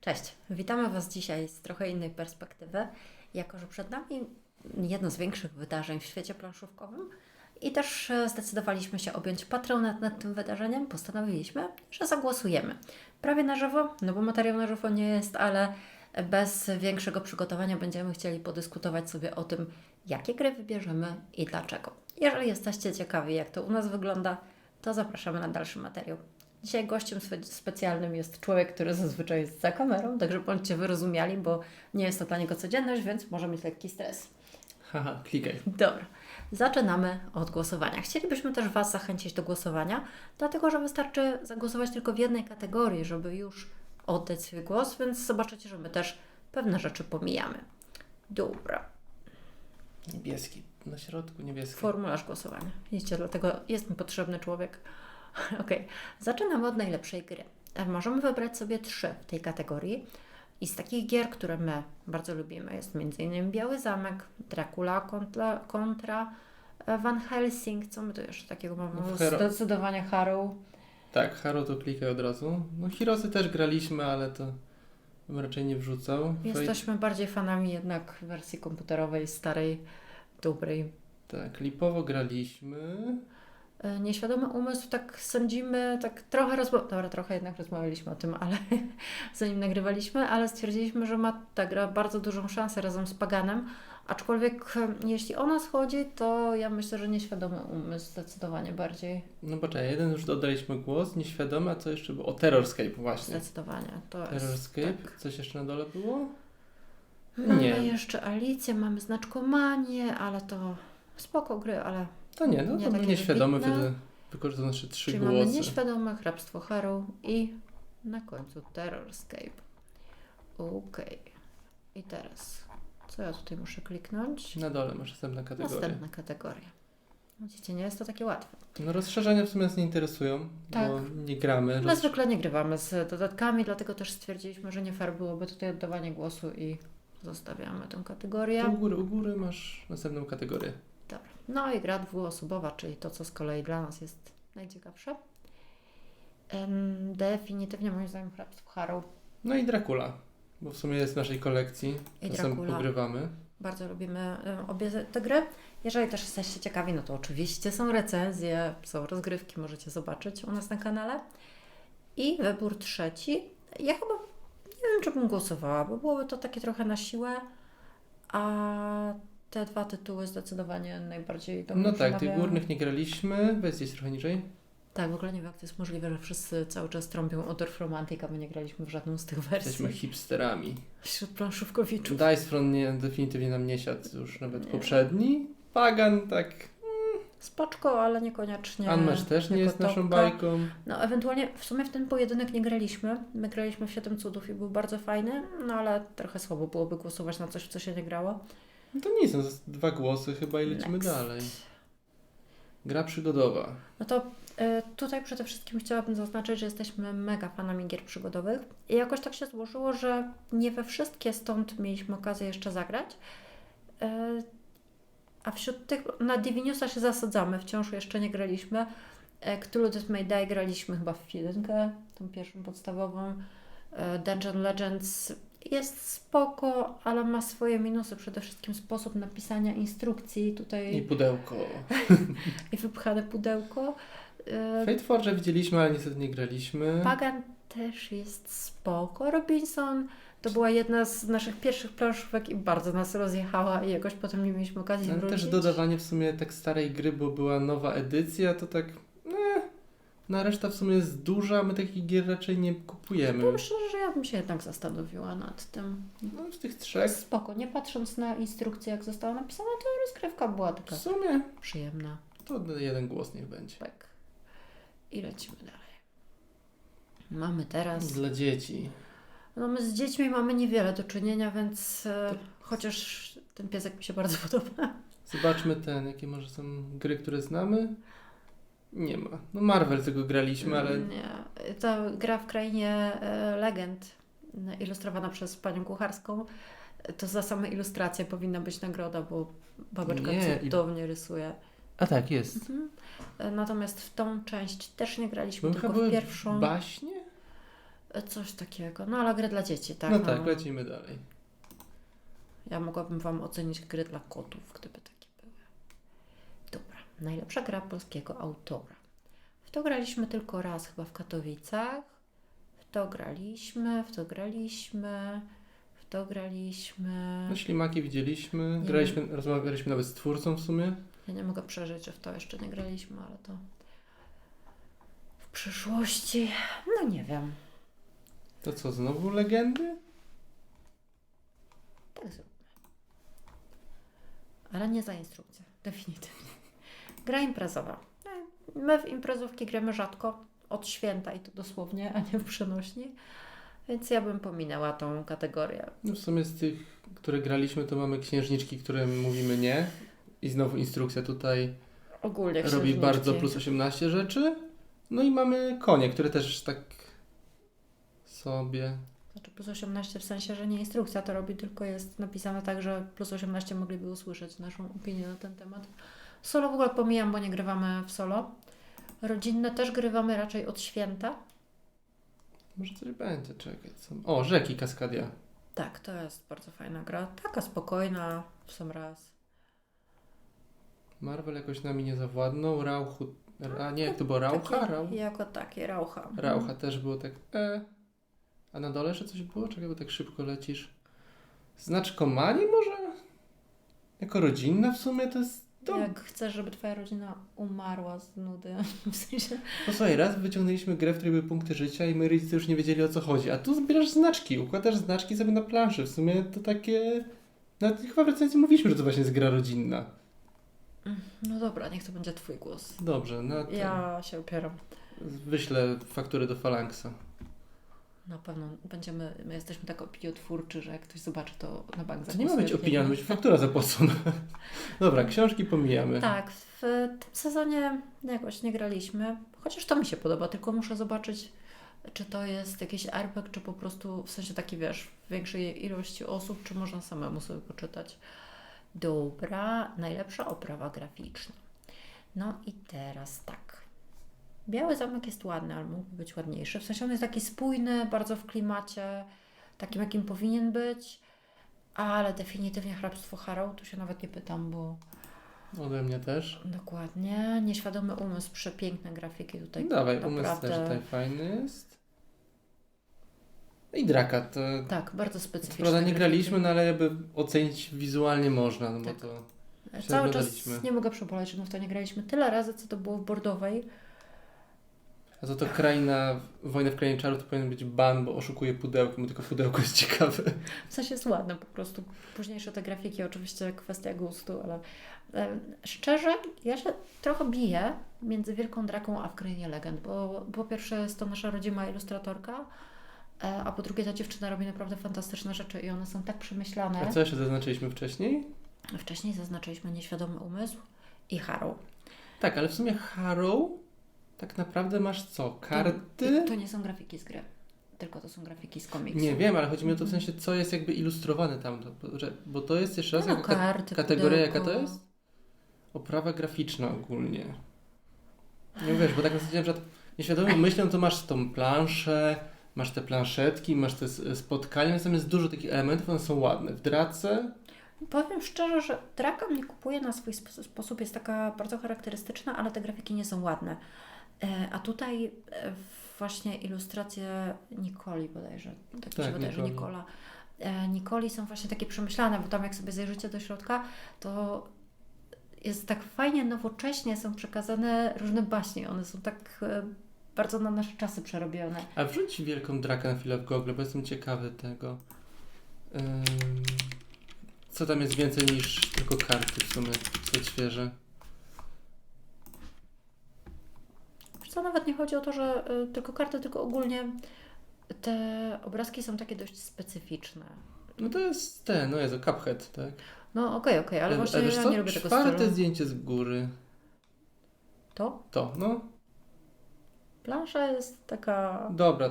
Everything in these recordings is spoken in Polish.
Cześć, witamy Was dzisiaj z trochę innej perspektywy, jako że przed nami jedno z większych wydarzeń w świecie planszówkowym i też e, zdecydowaliśmy się objąć patronat nad tym wydarzeniem, postanowiliśmy, że zagłosujemy. Prawie na żywo, no bo materiał na żywo nie jest, ale bez większego przygotowania będziemy chcieli podyskutować sobie o tym, jakie gry wybierzemy i dlaczego. Jeżeli jesteście ciekawi, jak to u nas wygląda, to zapraszamy na dalszy materiał. Dzisiaj gościem spe- specjalnym jest człowiek, który zazwyczaj jest za kamerą, także bądźcie wyrozumiali, bo nie jest to dla niego codzienność, więc może mieć lekki stres. Haha, klikaj. Dobra, zaczynamy od głosowania. Chcielibyśmy też Was zachęcić do głosowania, dlatego że wystarczy zagłosować tylko w jednej kategorii, żeby już oddać swój głos, więc zobaczycie, że my też pewne rzeczy pomijamy. Dobra, Niebieski. Na środku niebieski. formularz głosowania. Widzicie, dlatego jest mi potrzebny człowiek. Okej, zaczynamy od najlepszej gry. E, Możemy wybrać sobie trzy w tej kategorii. I z takich gier, które my bardzo lubimy, jest m.in. Biały Zamek, Dracula kontra, kontra e, Van Helsing. Co my tu jeszcze takiego mamy? No, Hero- Zdecydowanie Harrow. Tak, Haro to klikaj od razu. No Hirosy też graliśmy, ale to bym raczej nie wrzucał. Jesteśmy bardziej fanami jednak wersji komputerowej, starej, dobrej. Tak, Lipowo graliśmy. E, Nieświadomy umysł, tak sądzimy, tak trochę rozmawialiśmy, dobra, trochę jednak rozmawialiśmy o tym, ale zanim nagrywaliśmy, ale stwierdziliśmy, że ma ta gra bardzo dużą szansę razem z Paganem, aczkolwiek e, jeśli o nas chodzi, to ja myślę, że nieświadomy umysł zdecydowanie bardziej, No poczekaj, jeden już oddaliśmy głos, nieświadomy, a co jeszcze było? O, Terrorscape właśnie. zdecydowanie. To jest, Terrorscape? tak. Coś jeszcze na dole było? Mamy Nie. jeszcze Alicję, mamy Znaczkomanię, ale to spoko gry, ale To nie, no Nie to był nieświadomy, wybitne. wtedy wykorzystał nasze trzy czyli mamy głosy. nieświadome Hrabstwo Harrow i na końcu Terrorscape. Okej. I teraz, co ja tutaj muszę kliknąć? Na dole masz następna kategoria. Następna kategoria. Widzicie, nie jest to takie łatwe. No rozszerzenia w sumie nas nie interesują, Tak. bo nie gramy. My zwykle nie grywamy z dodatkami, dlatego też stwierdziliśmy, że nie fair byłoby tutaj oddawanie głosu i zostawiamy tę kategorię. U góry, u góry masz następną kategorię. Dobra. No i gra dwuosobowa, czyli to, co z kolei dla nas jest najciekawsze. Definitywnie moim zdaniem Hrabstwo Harrow. No i Dracula, bo w sumie jest w naszej kolekcji. I Czasem Dracula. pogrywamy. Bardzo lubimy obie te gry. Jeżeli też jesteście ciekawi, no to oczywiście są recenzje, są rozgrywki, możecie zobaczyć u nas na kanale. I wybór trzeci. Ja chyba nie wiem, czy bym głosowała, bo byłoby to takie trochę na siłę, a te dwa tytuły zdecydowanie najbardziej do mnie No tak, tych górnych nie graliśmy. Weź gdzieś trochę niżej. Tak, w ogóle nie wiem, jak to jest możliwe, że wszyscy cały czas trąbią o Dorf Romantic, a my nie graliśmy w żadną z tych wersji. Jesteśmy hipsterami. Wśród planszówkowiczów. Dice Front nie, definitywnie nam nie siadł już nawet Nie. poprzedni. Pagan tak. Spoczko, ale niekoniecznie. Unmatch też nie jest naszą topka. bajką. No, ewentualnie w sumie w ten pojedynek nie graliśmy. My graliśmy w Siedem Cudów i był bardzo fajny, no ale trochę słabo byłoby głosować na coś, w co się nie grało. No to nic, no, dwa głosy chyba i lecimy Next. dalej. Gra przygodowa. No to y, tutaj przede wszystkim chciałabym zaznaczyć, że jesteśmy mega fanami gier przygodowych i jakoś tak się złożyło, że nie we wszystkie stąd mieliśmy okazję jeszcze zagrać. Y, a wśród tych, na Diviniusa się zasadzamy, wciąż jeszcze nie graliśmy. E, Cthulhu Death May Die graliśmy chyba w jedynkę, tą pierwszą podstawową. E, Dungeon Legends jest spoko, ale ma swoje minusy. Przede wszystkim sposób napisania instrukcji tutaj I pudełko. i wypchane pudełko. E, Fate Forge widzieliśmy, ale niestety nie graliśmy. Pagan też jest spoko. Robinson to była jedna z naszych pierwszych planszówek i bardzo nas rozjechała i jakoś potem nie mieliśmy okazji No, wrócić. też dodawanie w sumie tak starej gry, bo była nowa edycja, to tak. Na reszta w sumie jest duża, my takich gier raczej nie kupujemy. Powiem szczerze, że ja bym się jednak zastanowiła nad tym. No, z tych trzech Spoko, nie patrząc na instrukcję, jak została napisana, to rozgrywka była w taka sumie przyjemna. to jeden głos niech będzie. Tak. I lecimy dalej. Mamy teraz. Dla dzieci. No my z dziećmi mamy niewiele do czynienia, więc e, chociaż ten piesek mi się bardzo podoba. Zobaczmy ten, jakie może są gry, które znamy. Nie ma. No Marvel tego graliśmy, ale Nie. Ta gra w krainie e, legend, e, ilustrowana przez panią kucharską, to za same ilustracje powinna być nagroda, bo babeczka Nie, cudownie rysuje. A tak, jest. Mhm. E, Natomiast w tą część też nie graliśmy, Bo tylko w były pierwszą. baśnie? Coś takiego. No ale gry dla dzieci, tak? no tak, lecimy dalej. Ja mogłabym Wam ocenić gry dla kotów, gdyby były. Dobra, najlepsza gra polskiego autora. W to graliśmy tylko raz, chyba w Katowicach. W to graliśmy, w to graliśmy, w to graliśmy. No ślimaki widzieliśmy, Nie graliśmy, rozmawialiśmy nawet z twórcą w sumie. Ja nie mogę przeżyć, że w to jeszcze nie graliśmy, ale to w przyszłości. No nie wiem. To co, znowu legendy? Tak zróbmy. Ale nie za instrukcję, definitywnie. Gra imprezowa. E, My w imprezówki gramy rzadko, od święta i to dosłownie, a nie w przenośni. Więc ja bym pominęła tą kategorię. No w sumie z tych, które graliśmy, to mamy księżniczki, które mówimy nie. I znowu instrukcja tutaj Ogólnie robi bardzo plus 18 rzeczy. No i mamy konie, które też tak sobie. Znaczy plus 18 w sensie, że nie instrukcja to robi, tylko jest napisane tak, że plus 18 mogliby usłyszeć naszą opinię na ten temat. Solo w ogóle pomijam, bo nie grywamy w solo. Rodzinne też grywamy raczej od święta. Może coś będzie, czekaj. Co... O, rzeki Kaskadia. Tak, to jest bardzo fajna gra. Taka spokojna w sam raz. Marvel jakoś nami nie zawładnął. Rauchu. A nie, jak to było? Raucha? Takie, Rau... Jako takie, raucha. Raucha też było tak. E. A na dole jeszcze coś było? Czekaj, bo tak szybko lecisz. Znaczko Mani może? Jako rodzinna w sumie to jest. Do... Jak chcesz, żeby twoja rodzina umarła z nudy, w sensie... Posłuchaj, raz wyciągnęliśmy grę, w której były punkty życia i moi rodzice już nie wiedzieli o co chodzi. A tu zbierasz znaczki, układasz znaczki sobie na planszy. W sumie to takie... Nawet chyba w recenzji mówiliśmy, że to właśnie jest gra rodzinna. No dobra, niech to będzie twój głos. Dobrze, no to Ja się opieram. wyślę fakturę do Phalanxa. Na pewno będziemy, my jesteśmy tak opiniotwórczy, że jak ktoś zobaczy, to na bank To nie ma być opinia, ma być faktura zapłacona. Dobra, książki pomijamy. Tak, w tym sezonie jakoś nie graliśmy, chociaż to mi się podoba, tylko muszę zobaczyć, czy to jest jakiś RPG, czy po prostu w sensie taki, wiesz, w większej ilości osób, czy można samemu sobie poczytać. Dobra, najlepsza oprawa graficzna. No i teraz tak. Biały zamek jest ładny, ale mógłby być ładniejszy. W sensie on jest taki spójny, bardzo w klimacie, takim jakim powinien być, ale definitywnie hrabstwo Harrow, tu się nawet nie pytam, bo Ode mnie też. Dokładnie. Nieświadomy umysł, przepiękne grafiki tutaj. Dawaj, umysł naprawdę- też tutaj fajny jest. I Draka, to... Tak, bardzo specyficzne. prawda nie graliśmy, no ale jakby ocenić wizualnie można, no bo Tak. to... się Cały czas nie mogę przeboleć, że my w to nie graliśmy tyle razy, co to było w bordowej. A to to kraina, wojna w krainie czarów to powinien być ban, bo oszukuje pudełko, bo tylko pudełko jest ciekawe. W sensie jest ładne po prostu. Późniejsze te grafiki oczywiście kwestia gustu, ale em, szczerze, ja się trochę biję między Wielką Draką a w Krainie Legend, bo po pierwsze jest to nasza rodzima ilustratorka, e, a po drugie ta dziewczyna robi naprawdę fantastyczne rzeczy i one są tak przemyślane. A co jeszcze zaznaczyliśmy wcześniej? Wcześniej zaznaczyliśmy nieświadomy umysł i Harrow. Tak, ale w sumie Harrow tak naprawdę masz co? Karty? To, to nie są grafiki z gry, tylko to są grafiki z komiksu. Nie wiem, ale chodzi mi o to w sensie, co jest jakby ilustrowane tam, bo- to jest jeszcze raz, No, jaka ka- karty, kategoria pudełko. jaka to jest? Oprawa graficzna ogólnie. Nie wiesz, bo tak na że nieświadomie myślę, to masz tą planszę, masz te planszetki, masz te spotkania, jest dużo takich elementów, one są ładne. W drace Powiem szczerze, że Draka mnie kupuje na swój sp- sposób, jest taka bardzo charakterystyczna, ale te grafiki nie są ładne. E, a tutaj e, właśnie ilustracje Nikoli bodajże, tak, się Tak, wydaje, że Nikoli. Nikola. E, Nikoli są właśnie takie przemyślane, bo tam jak sobie zajrzycie do środka, to jest tak fajnie nowocześnie są przekazane różne baśnie. One są tak bardzo na nasze czasy przerobione. A wrzuć wielką drakę na chwilę w Google, bo jestem ciekawy tego. Ym, co tam jest więcej niż tylko karty w sumie, co świeże. Wiesz co, nawet nie chodzi o to, że y, tylko karty, tylko ogólnie te obrazki są takie dość specyficzne. No to jest ten, no jest Cuphead, tak? No okej, okej, ale E, właśnie a wiesz ja nie lubię tego Czwarte stylu. zdjęcie z góry. To? To, no. Plansza jest taka... Dobra,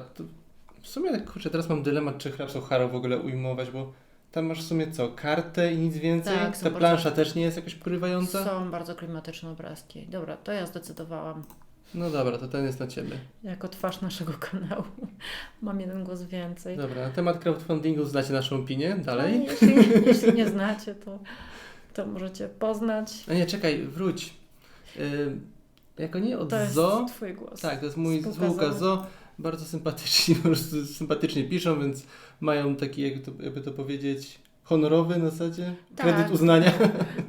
w sumie tak kurczę, teraz mam dylemat, czy Hrabstwo Haro w ogóle ujmować, bo tam masz w sumie co, kartę i nic więcej? Tak, Ta bardzo- plansza też nie jest jakaś porywająca? Są bardzo klimatyczne obrazki. Dobra, to ja zdecydowałam. No dobra, to ten jest na ciebie. Jako twarz naszego kanału mam jeden głos więcej. Dobra, na temat crowdfundingu znacie naszą opinię. Dalej. No, jeśli, jeśli nie znacie, to, to możecie poznać. A nie, czekaj, wróć. Yy, jako nie od To jest Zo. twój głos. Tak, to jest mój Spółka. Zo. Bardzo sympatyczni, po prostu sympatycznie piszą, więc mają taki, jakby to, jakby to powiedzieć, honorowy na zasadzie Tak. kredyt uznania.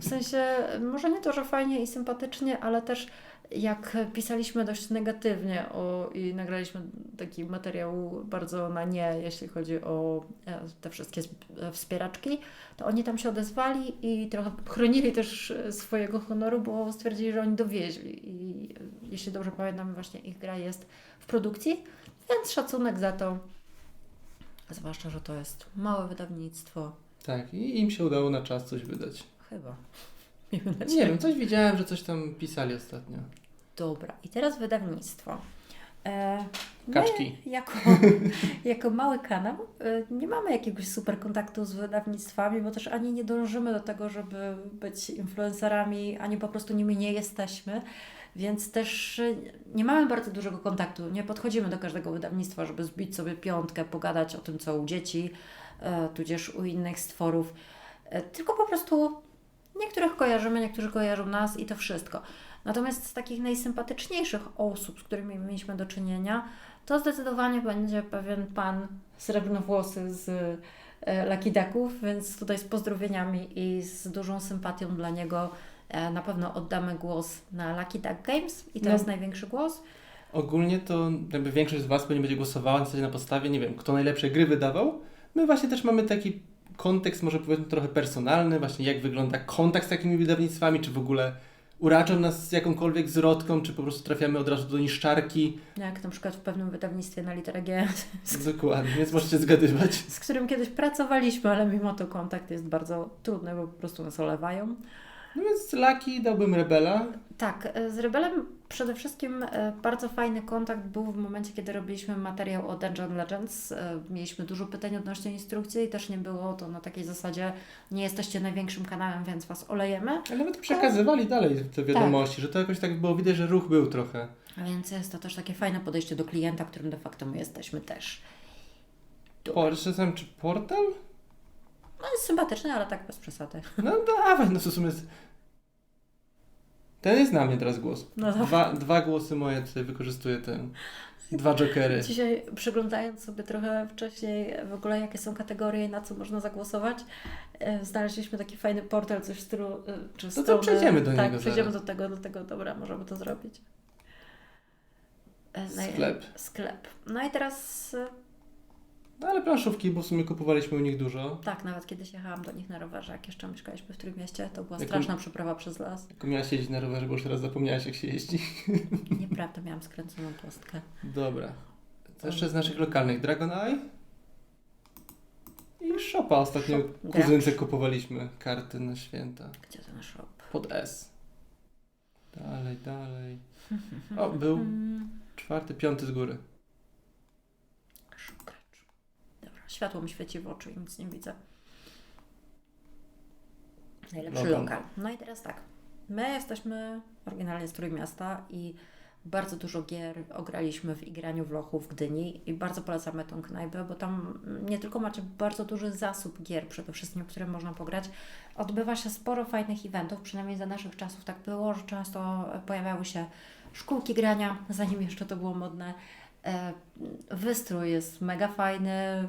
W sensie, może nie to, że fajnie i sympatycznie, ale też jak pisaliśmy dość negatywnie o, i nagraliśmy taki materiał bardzo na nie, jeśli chodzi o e, te wszystkie e, wspieraczki, to oni tam się odezwali i trochę chronili też swojego honoru, bo stwierdzili, że oni dowieźli. I jeśli dobrze pamiętam, właśnie ich gra jest w produkcji, więc szacunek za to. Zwłaszcza, że to jest małe wydawnictwo. Tak, i im się udało na czas coś wydać. Chyba. Nie wiem, coś widziałem, że coś tam pisali ostatnio. Dobra, i teraz wydawnictwo. E, Kaczki. Jako, jako mały kanał e, nie mamy jakiegoś super kontaktu z wydawnictwami, bo też ani nie dążymy do tego, żeby być influencerami, ani po prostu nimi nie jesteśmy. Więc też e, nie mamy bardzo dużego kontaktu. Nie podchodzimy do każdego wydawnictwa, żeby zbić sobie piątkę, pogadać o tym, co u dzieci, e, tudzież u innych stworów. Tylko po prostu niektórych kojarzymy, niektórzy kojarzą nas i to wszystko. Natomiast z takich najsympatyczniejszych osób, z którymi mieliśmy do czynienia, to zdecydowanie będzie pewien pan srebrnowłosy z e, Lucky Ducków, więc tutaj z pozdrowieniami i z dużą sympatią dla niego e, na pewno oddamy głos na Lucky Duck Games i to No. jest największy głos. Ogólnie to jakby większość z Was pewnie będzie głosowała na na podstawie, nie wiem, kto najlepsze gry wydawał. My właśnie też mamy taki kontekst, może powiedzmy trochę personalny, właśnie jak wygląda kontakt z takimi wydawnictwami, czy w ogóle uraczą nas z jakąkolwiek zwrotką, czy po prostu trafiamy od razu do niszczarki. Jak na przykład w pewnym wydawnictwie na literę G, Dokładnie, więc możecie zgadywać. z którym kiedyś pracowaliśmy, ale mimo to kontakt jest bardzo trudny, bo po prostu nas olewają. No więc Lucky dałbym Rebela. Tak, z Rebelem przede wszystkim e, bardzo fajny kontakt był w momencie, kiedy robiliśmy materiał o Dungeon Legends. E, Mieliśmy dużo pytań odnośnie instrukcji i też nie było to na takiej zasadzie nie jesteście największym kanałem, więc Was olejemy. Ale nawet przekazywali dalej te wiadomości, że to jakoś tak było widać, że ruch był trochę. A więc jest to też takie fajne podejście do klienta, którym de facto my jesteśmy też. Po, jeszcze tam, czy portal? No jest sympatyczny, ale tak bez przesady. No dawaj, no w sumie jest... Ten jest na mnie teraz głos. No. Dwa, dwa głosy moje tutaj wykorzystuję ten. Dwa jokery. Dzisiaj przyglądając sobie trochę wcześniej w ogóle jakie są kategorie i na co można zagłosować, e, znaleźliśmy taki fajny portal, coś w stylu, e, czy to strony, przejdziemy do tak, niego przejdziemy zaraz. do tego, do tego, dobra, możemy to zrobić. E, Sklep. Sklep. No i teraz, No ale planszówki, bo w sumie kupowaliśmy u nich dużo. tak, nawet kiedyś jechałam do nich na rowerze, jak jeszcze mieszkaliśmy w Trójmieście, to była Jaką- straszna przeprawa przez las. Tylko miałaś jeździć na rowerze, bo już teraz zapomniałaś jak się jeździ. Nieprawda, miałam skręconą kostkę. Dobra. Co jeszcze z naszych lokalnych? Dragon Eye? I Shopa ostatnio Shop. kuzynce kupowaliśmy karty na święta. Gdzie to nasz shop? Pod S. Dalej, dalej. O, był czwarty, piąty z góry. Szukacz. Dobra, światło mi świeci w oczy i nic nie widzę. Najlepszy Lokal. lokal. No i teraz tak. My jesteśmy oryginalnie z Trójmiasta i bardzo dużo gier ograliśmy w igraniu w Lochu w Gdyni i bardzo polecamy tą knajpę, bo tam nie tylko macie bardzo duży zasób gier przede wszystkim, które można pograć, odbywa się sporo fajnych eventów, przynajmniej za naszych czasów tak było, że często pojawiały się szkółki grania, zanim jeszcze to było modne. E, Wystrój jest mega fajny,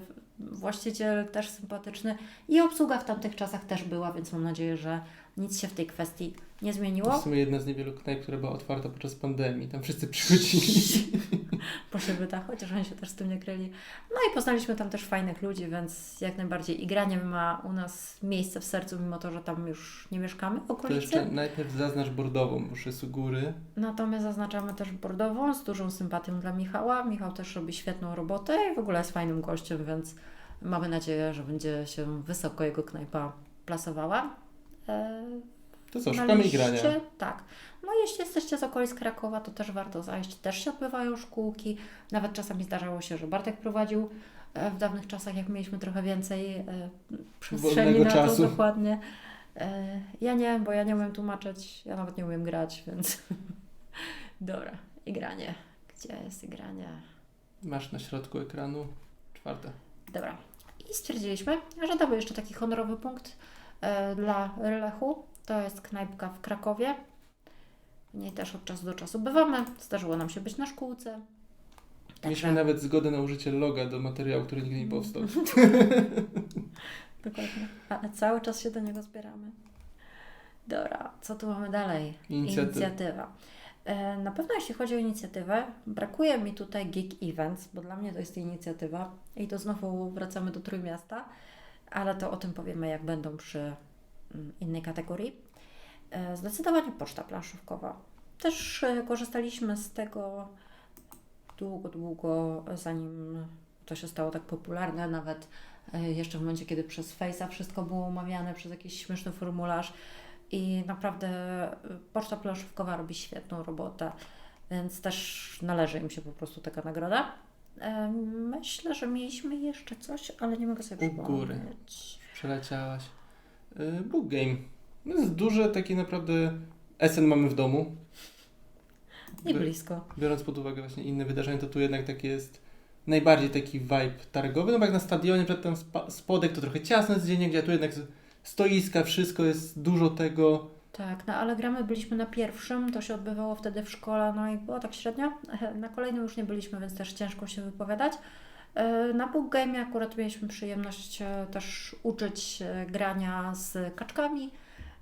właściciel też sympatyczny i obsługa w tamtych czasach też była, więc mam nadzieję, że nic się w tej kwestii nie To zmieniło. w sumie jedna z niewielu knajp, która była otwarta podczas pandemii. Tam wszyscy przychodzili. po szybydach, chociaż oni się też z tym nie kryli. No i poznaliśmy tam też fajnych ludzi, więc jak najbardziej i granie ma u nas miejsce w sercu, mimo to, że tam już nie mieszkamy w To okolicy. jeszcze najpierw zaznacz bordową, bo już jest u góry. Natomiast zaznaczamy też bordową z dużą sympatią dla Michała. Michał też robi świetną robotę i w ogóle jest fajnym gościem, więc mamy nadzieję, że będzie się wysoko jego knajpa plasowała. E, To co, szukamy igrania. Tak. No jeśli jesteście z okolic Krakowa, to też warto zajść. Też się odbywają szkółki. Nawet czasami zdarzało się, że Bartek prowadził e, w dawnych czasach, jak mieliśmy trochę więcej e, przestrzeni na czasu. to dokładnie. E, Ja nie, bo ja nie umiem tłumaczyć, ja nawet nie umiem grać, więc dobra. Igranie. Gdzie jest igranie? Masz na środku ekranu czwarte. Dobra. I stwierdziliśmy, że damy jeszcze taki honorowy punkt dla Rylechu. To jest knajpka w Krakowie. W niej też od czasu do czasu bywamy. Zdarzyło nam się być na szkółce. Mieliśmy nawet zgodę na użycie loga do materiału, który nigdy nie powstał. Dokładnie. Ale cały czas się do niego zbieramy. Dobra, co tu mamy dalej? Inicjatywa. Inicjatywa. E, Na pewno jeśli chodzi o inicjatywę, brakuje mi tutaj Geek Events, bo dla mnie to jest inicjatywa i to znowu wracamy do Trójmiasta, ale to o tym powiemy jak będą przy mm, innej kategorii. E, Zdecydowanie poczta planszówkowa. Też e, korzystaliśmy z tego długo, długo, zanim to się stało tak popularne, nawet e, jeszcze w momencie, kiedy przez Face'a wszystko było omawiane przez jakiś śmieszny formularz i naprawdę poczta planszówkowa robi świetną robotę, więc też należy im się po prostu taka nagroda. Myślę, że mieliśmy jeszcze coś, ale nie mogę sobie U góry. przypomnieć. Przeleciałaś. Book Game. No jest duże, takie naprawdę... SN mamy w domu. Nie blisko. Biorąc pod uwagę właśnie inne wydarzenia, to tu jednak taki jest najbardziej taki vibe targowy. No bo jak na stadionie, przed tam spa- spodek to trochę jest gdzie gdzie tu jednak stoiska, wszystko jest dużo tego. Tak, no ale gramy byliśmy na pierwszym, to się odbywało wtedy w szkole, no i było tak średnio. Na kolejnym już nie byliśmy, więc też ciężko się wypowiadać. E, Na Book Game akurat mieliśmy przyjemność e, też uczyć e, grania z kaczkami,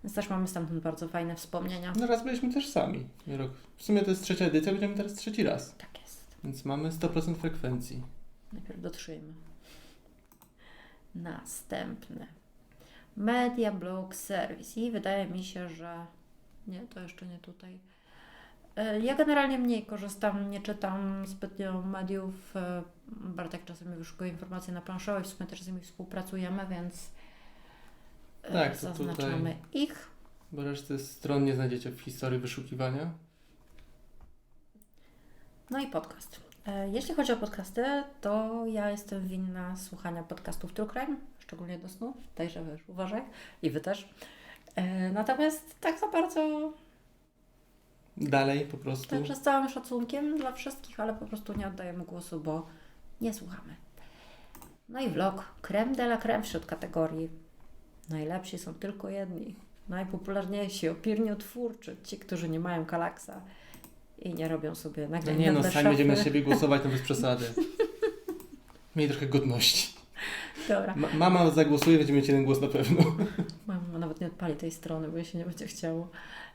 więc też mamy stamtąd bardzo fajne wspomnienia. No raz byliśmy też sami. Rok. W sumie to jest trzecia edycja, będziemy teraz trzeci raz. Tak jest. Więc mamy 100% frekwencji. Najpierw dotrzyjmy. Następny. Media Blog Service. I wydaje mi się, że nie, to jeszcze nie tutaj. E, Ja generalnie mniej korzystam, nie czytam zbytnio mediów. E, Bartek czasami wyszukuje informacje na planszowej, w sumie też z nimi współpracujemy, więc Tak, to zaznaczamy ich. Bo resztę stron nie znajdziecie w historii wyszukiwania. No i podcast. E, Jeśli chodzi o podcasty, to ja jestem winna słuchania podcastów True Crime, szczególnie do snu. Także wiesz, uważaj. I Wy też. E, Natomiast tak za bardzo, Dalej po prostu. także z całym szacunkiem dla wszystkich, ale po prostu nie oddajemy głosu, bo nie słuchamy. No i vlog. Creme de la creme wśród kategorii. Najlepsi są tylko jedni. Najpopularniejsi, opiniotwórczy, ci, którzy nie mają kalaksa i nie robią sobie No nagrania nie no, sami będziemy na siebie głosować, to bez przesady. Miej trochę godności. Dobra. Ma- mama zagłosuje, będziemy mieć jeden głos na pewno. Mama nawet nie odpali tej strony, bo jej się nie będzie chciało.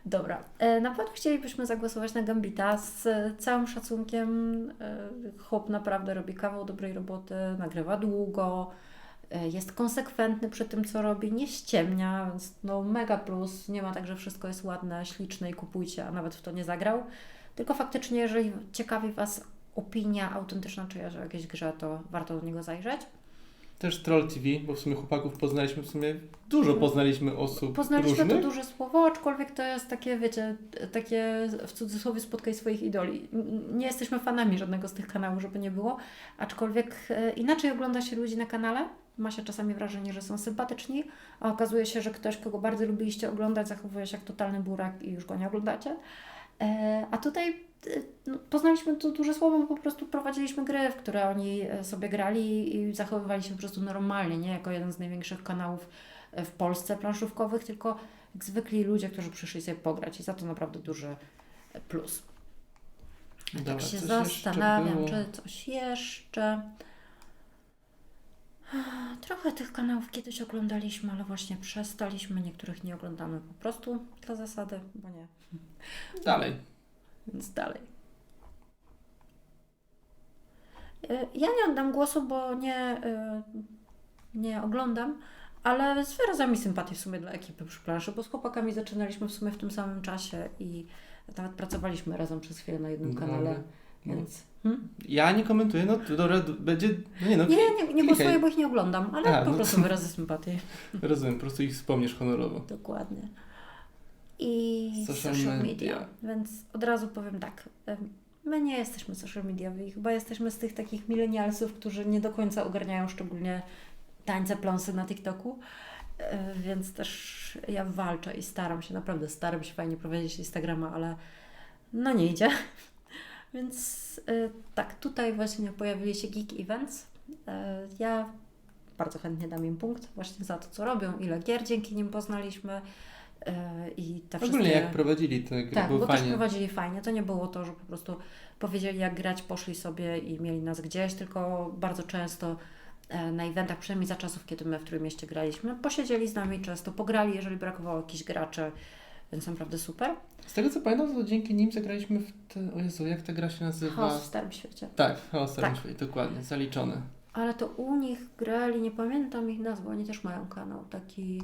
Dobra, e, na pewno chcielibyśmy zagłosować na Gambita z całym szacunkiem. E, Chłop naprawdę robi kawał dobrej roboty, nagrywa długo, jest konsekwentny przy tym, co robi, nie ściemnia, więc no mega plus. Nie ma tak, że wszystko jest ładne, śliczne i kupujcie, a nawet w to nie zagrał. Tylko faktycznie, jeżeli ciekawi Was opinia autentyczna czyjaś o jakiejś grze, to warto do niego zajrzeć. Też Troll TV, bo w sumie chłopaków poznaliśmy, w sumie dużo poznaliśmy osób Poznaliśmy różnych. to duże słowo, aczkolwiek to jest takie, wiecie, takie w cudzysłowie spotkaj swoich idoli. Nie jesteśmy fanami żadnego z tych kanałów, żeby nie było, aczkolwiek e, inaczej ogląda się ludzi na kanale. Ma się czasami wrażenie, że są sympatyczni, a okazuje się, że ktoś, kogo bardzo lubiliście oglądać, zachowuje się jak totalny burak i już go nie oglądacie. E, A tutaj e, no, poznaliśmy to duże słowo, bo po prostu prowadziliśmy gry, w które oni e, sobie grali i zachowywali się po prostu normalnie, nie jako jeden z największych kanałów w Polsce planszówkowych, tylko jak zwykli ludzie, którzy przyszli sobie pograć i za to naprawdę duży plus. Dobra, tak się zastanawiam, czy coś jeszcze. Trochę tych kanałów kiedyś oglądaliśmy, ale właśnie przestaliśmy. Niektórych nie oglądamy po prostu dla zasady, bo nie. Dalej. Więc dalej. E, Ja nie oddam głosu, bo nie, e, nie oglądam, ale wyrażam mi sympatię w sumie dla ekipy przy planszy, bo z chłopakami zaczynaliśmy w sumie w tym samym czasie i nawet pracowaliśmy razem przez chwilę na jednym Dobra. kanale, No. Więc... Hmm? Ja nie komentuję, no to dobra, będzie, no nie no, Nie, nie, nie głosuję, bo ich nie oglądam, ale A, po no prostu to- wyrazy sympatii. rozumiem, po prostu ich wspomniesz honorowo. Dokładnie. I Social social, media. media. Więc od razu powiem tak. My nie jesteśmy social mediowi. Chyba jesteśmy z tych takich milenialsów, którzy nie do końca ogarniają szczególnie tańce, pląsy na TikToku. E, Więc też ja walczę i staram się, naprawdę staram się fajnie prowadzić Instagrama, ale no nie idzie. Więc y, tak, tutaj właśnie pojawili się Geek Events. Y, ja bardzo chętnie dam im punkt właśnie za to, co robią, ile gier dzięki nim poznaliśmy y, i te Ogólnie wszystkie... jak prowadzili te gry, Tak, było bo też fajnie. prowadzili fajnie. To nie było to, że po prostu powiedzieli jak grać, poszli sobie i mieli nas gdzieś, tylko bardzo często e, na eventach, przynajmniej za czasów, kiedy my w Trójmieście graliśmy, posiedzieli z nami często, pograli, jeżeli brakowało jakichś graczy, więc naprawdę super. Z tego co pamiętam, to dzięki nim zagraliśmy w te... O Jezu, jak ta gra się nazywa? Chaos w Starym Świecie. Tak, Chaos w Starym Tak. Świecie, dokładnie, zaliczone. Ale to u nich grali, nie pamiętam ich nazwy, oni też mają kanał taki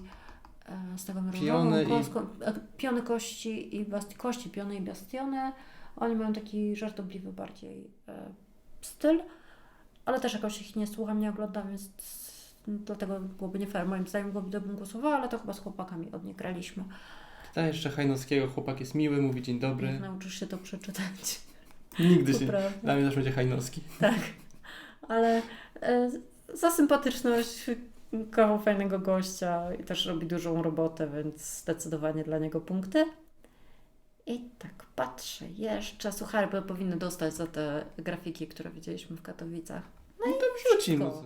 e, z tego Piony i- kostką, e, piony kości i basti, kości, piony i bastiony. Oni mają taki żartobliwy bardziej e, styl, ale też jakoś ich nie słucham, nie oglądam, więc dlatego byłoby nie fair. Moim zdaniem byłoby bym głosowała, ale to chyba z chłopakami od nich graliśmy. Ta jeszcze Hajnowskiego, chłopak jest miły, mówi dzień dobry. Jak nauczysz się to przeczytać. Nigdy się... Poprawnie. Dla mnie też będzie Hajnowski. Tak, ale e, za sympatyczność, kochał fajnego gościa i też robi dużą robotę, więc zdecydowanie dla niego punkty. I tak patrzę jeszcze, suchary bo powinny dostać za te grafiki, które widzieliśmy w Katowicach. No to no wszystko. co.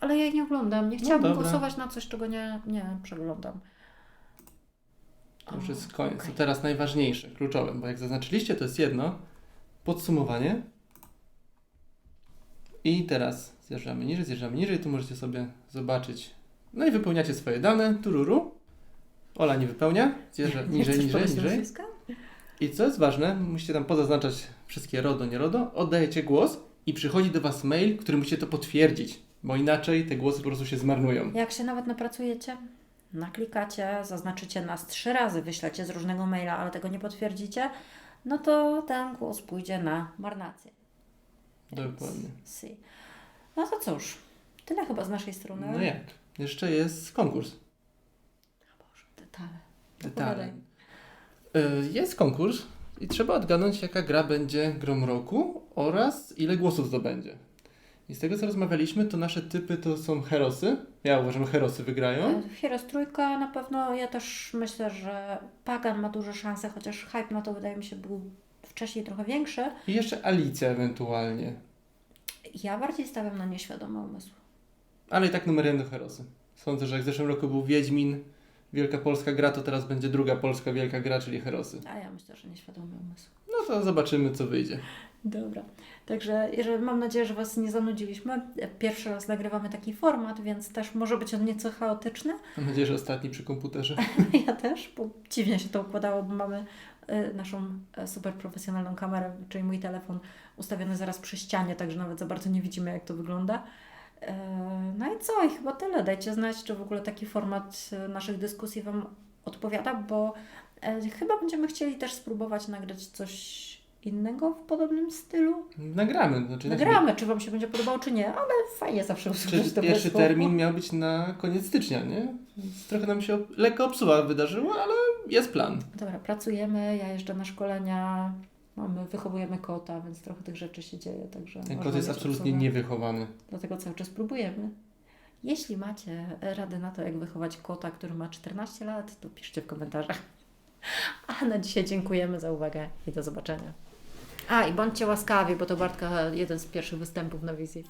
Ale ja jej nie oglądam, nie chciałabym dobra. głosować na coś, czego nie, nie przeglądam. To już jest koniec. okej. To teraz najważniejsze, kluczowe, bo jak zaznaczyliście, to jest jedno. Podsumowanie. I teraz zjeżdżamy niżej, zjeżdżamy niżej. Tu możecie sobie zobaczyć. No i wypełniacie swoje dane. Tururu. Ola nie wypełnia. Zjeżdża niżej, niżej, niżej. I co jest ważne, musicie tam pozaznaczać wszystkie RODO, nie RODO. Oddajecie głos i przychodzi do Was mail, który musicie to potwierdzić. Bo inaczej te głosy po prostu się zmarnują. Jak się nawet napracujecie, naklikacie, zaznaczycie nas trzy razy, wyślecie z różnego maila, ale tego nie potwierdzicie, no to ten głos pójdzie na marnację. Dokładnie. Si. No to cóż, tyle chyba z naszej strony. No jak? Jeszcze jest konkurs. Boże, detale. Detale. Y, Jest konkurs i trzeba odgadnąć, jaka gra będzie grą roku oraz ile głosów zdobędzie. I z tego co rozmawialiśmy, to nasze typy to są herosy. Ja uważam, że herosy wygrają. E, Heroes trójka na pewno, ja też myślę, że Pagan ma duże szanse, chociaż hype na to wydaje mi się był wcześniej trochę większy. I jeszcze Alicja ewentualnie. Ja bardziej stawiam na nieświadomy umysł. Ale i tak numer jeden to herosy. Sądzę, że jak w zeszłym roku był Wiedźmin, wielka polska gra, to teraz będzie druga polska wielka gra, czyli herosy. A ja myślę, że nieświadomy umysł. No to zobaczymy, co wyjdzie. Dobra. Także jeżeli, mam nadzieję, że Was nie zanudziliśmy. Pierwszy raz nagrywamy taki format, więc też może być on nieco chaotyczny. Mam nadzieję, że ostatni przy komputerze. Ja też, bo dziwnie się to układało, bo mamy y, naszą e, super profesjonalną kamerę, czyli mój telefon ustawiony zaraz przy ścianie, także nawet za bardzo nie widzimy, jak to wygląda. E, No i co? I chyba tyle. Dajcie znać, czy w ogóle taki format naszych dyskusji Wam odpowiada, bo chyba będziemy chcieli też spróbować nagrać coś innego w podobnym stylu. Nagramy. Znaczy, Nagramy, czy Wam się będzie podobało, czy nie, ale fajnie zawsze usłyszeć to pierwszy termin miał być na koniec stycznia, nie? Trochę nam się lekko obsuwa wydarzyło, ale jest plan. Dobra, pracujemy, ja jeżdżę na szkolenia, mamy, wychowujemy kota, więc trochę tych rzeczy się dzieje, także Ten kot jest absolutnie obsługę. niewychowany. Dlatego cały czas próbujemy. Jeśli macie rady na to, jak wychować kota, który ma 14 lat, to piszcie w komentarzach. A na dzisiaj dziękujemy za uwagę i do zobaczenia. A i bądźcie łaskawi, bo to Bartka jeden z pierwszych występów na wizji.